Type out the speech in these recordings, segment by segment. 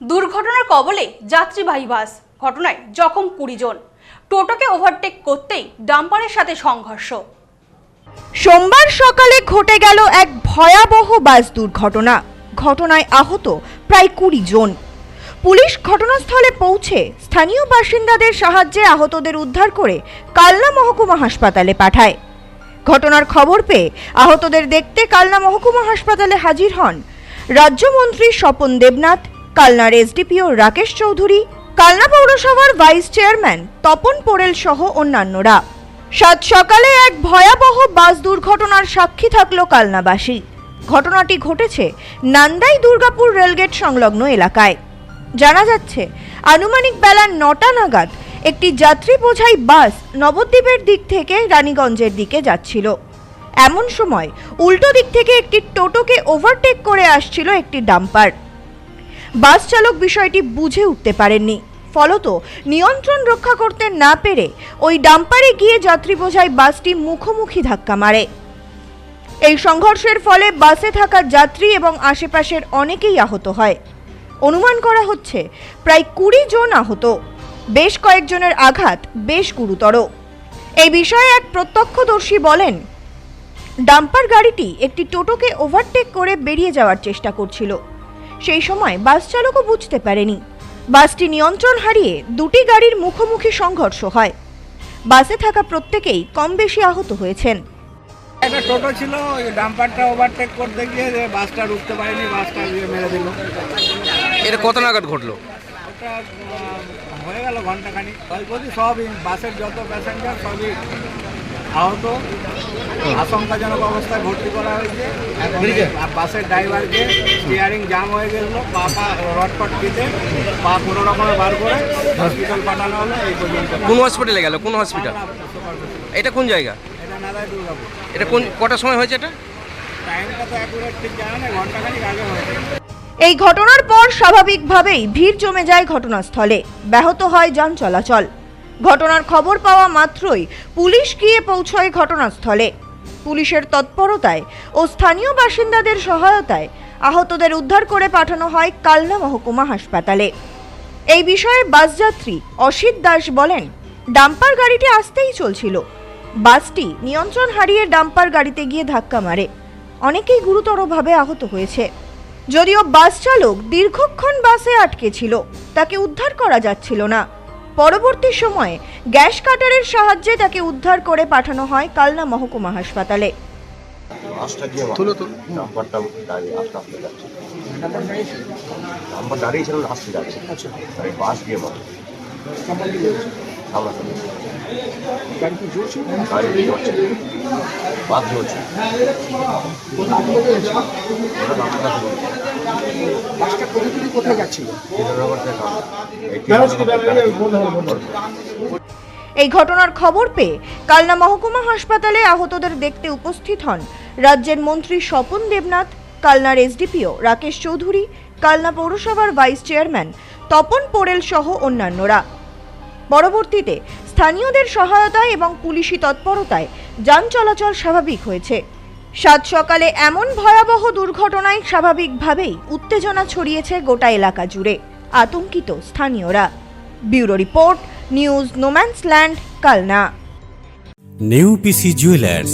দুর্ঘটনার কবলে যাত্রীবাহী বাস, ঘটনায় জখম কুড়ি জন। টোটোকে ওভারটেক করতেই ডাম্পারের সাথে সংঘর্ষ। সোমবার সকালে ঘটে গেল এক ভয়াবহ বাস দুর্ঘটনা। ঘটনায় আহত প্রায় কুড়ি জন। পুলিশ ঘটনাস্থলে পৌঁছে স্থানীয় বাসিন্দাদের সাহায্যে আহতদের উদ্ধার করে কালনা মহকুমা হাসপাতালে পাঠায়। ঘটনার খবর পেয়ে আহতদের দেখতে কালনা মহকুমা হাসপাতালে হাজির হন রাজ্যমন্ত্রী স্বপন দেবনাথ কালনার এসডিপিও রাকেশ চৌধুরী, কালনা পৌরসভার ভাইস চেয়ারম্যান তপন পোড়েল সহ অন্যান্যরা। সাত সকালে এক ভয়াবহ বাস দুর্ঘটনার সাক্ষী থাকল কালনাবাসী। ঘটনাটি ঘটেছে নান্দাই দুর্গাপুর রেলগেট সংলগ্ন এলাকায়। জানা যাচ্ছে, আনুমানিক বেলা নটা নাগাদ একটি যাত্রী বোঝাই বাস নবদ্বীপের দিক থেকে রানীগঞ্জের দিকে যাচ্ছিল। এমন সময় উল্টো দিক থেকে একটি টোটোকে ওভারটেক করে আসছিল একটি ডাম্পার। বাস চালক বিষয়টি বুঝে উঠতে পারেননি। ফলত নিয়ন্ত্রণ রক্ষা করতে না পেরে ওই ডাম্পারে গিয়ে যাত্রী বোঝাই বাসটি মুখোমুখি ধাক্কা মারে। এই সংঘর্ষের ফলে বাসে থাকা যাত্রী এবং আশেপাশের অনেকেই আহত হয়। অনুমান করা হচ্ছে প্রায় কুড়ি জন আহত। বেশ কয়েকজনের আঘাত বেশ গুরুতর। এই বিষয়ে এক প্রত্যক্ষদর্শী বলেন, ডাম্পার গাড়িটি একটি টোটোকে ওভারটেক করে বেরিয়ে যাওয়ার চেষ্টা করছিল। সেই সময় বাস চালকও বুঝতে পারেনি। বাসটি নিয়ন্ত্রণ হারিয়ে দুটি গাড়ির মুখোমুখি সংঘর্ষ হয়। বাসে থাকা প্রত্যেকেই কম বেশি আহত হয়েছেন। একটা টোটো ছিল ওই ডাম্পারটা ওভারটেক করতে গিয়ে যে বাসটা রুখতে পারেনি বাসটা দিয়ে মেরে দিল। এটা কত নাগাদ ঘটলো? ওটা হয়ে গেল ঘন্টাখানি ক্ষয়ক্ষতি সবই বাসের যত প্যাসেঞ্জার সবই আহত। আশঙ্কাজনক অবস্থায় ভর্তি করা হয়েছে। এখন আর বাসের ড্রাইভারকে স্টিয়ারিং জাম হয়ে গেল পা পা রটপট কেটে পা কোনো রকমে বার করে হসপিটাল পাঠানো হলো। এই পর্যন্ত। কোন হসপিটালে গেল? কোন হসপিটাল এটা কোন জায়গা? এটা নাদায় দুর্গাপুর। এটা কোন কটার সময় হয়েছে এটা? টাইমটা তো অ্যাকুরেট ঠিক জানা ঘন্টাখানিক আগে হয়েছে। এই ঘটনার পর স্বাভাবিকভাবেই ভিড় জমে যায় ঘটনাস্থলে। ব্যাহত হয় যান চলাচল। ঘটনার খবর পাওয়া মাত্রই পুলিশ গিয়ে পৌঁছয় ঘটনাস্থলে। পুলিশের তৎপরতায় ও স্থানীয় বাসিন্দাদের সহায়তায় আহতদের উদ্ধার করে পাঠানো হয় কালনা মহকুমা হাসপাতালে। এই বিষয়ে বাসযাত্রী অসিত দাস বলেন, ডাম্পার গাড়িটি আসতেই চলছিল। বাসটি নিয়ন্ত্রণ হারিয়ে ডাম্পার গাড়িতে গিয়ে ধাক্কা মারে। অনেকেই গুরুতরভাবে আহত হয়েছে। যদিও বাস চালক দীর্ঘক্ষণ বাসে আটকে ছিল, তাকে উদ্ধার করা যাচ্ছিল না। পরবর্তী সময়ে গ্যাস কাটারের সাহায্যে তাকে উদ্ধার করে পাঠানো হয় কালনা মহকুমা হাসপাতালে। তুলো তো নাম্বারটা দাঁড়িয়ে আস্তে আস্তে যাচ্ছে। নাম্বার দাঁড়িয়েছিল আস্তে যাচ্ছে। আচ্ছা। বাস মারে গাড়ি বাসটা কোথা থেকে কোথায় যাচ্ছিল এই ঘটনার খবর পেয়ে কালনা মহকুমা হাসপাতালে আহতদের দেখতে উপস্থিত হন রাজ্যের মন্ত্রী স্বপন দেবনাথ কালনার এসডিপিও রাকেশ চৌধুরী কালনা পৌরসভার ভাইস চেয়ারম্যান তপন পোড়েল সহ অন্যান্যরা। পরবর্তীতে স্থানীয়দের সহায়তায় এবং পুলিশি তৎপরতায় যান চলাচল স্বাভাবিক হয়েছে। সাত সকালে এমন ভয়াবহ দুর্ঘটনায় স্বাভাবিকভাবেই উত্তেজনা ছড়িয়েছে গোটা এলাকা জুড়ে আতঙ্কিত স্থানীয়রা। Bureau report news no man's land Kalna. New PC jewellers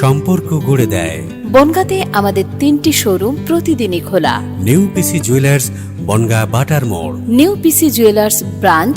সম্পর্ক গড়ে দেয়। বনগাঁতে আমাদের তিনটি শোরুম প্রতিদিনই খোলা। নেউপিসি জুয়েলার্স বনগা বাটার মোড়। New PC jewellers branch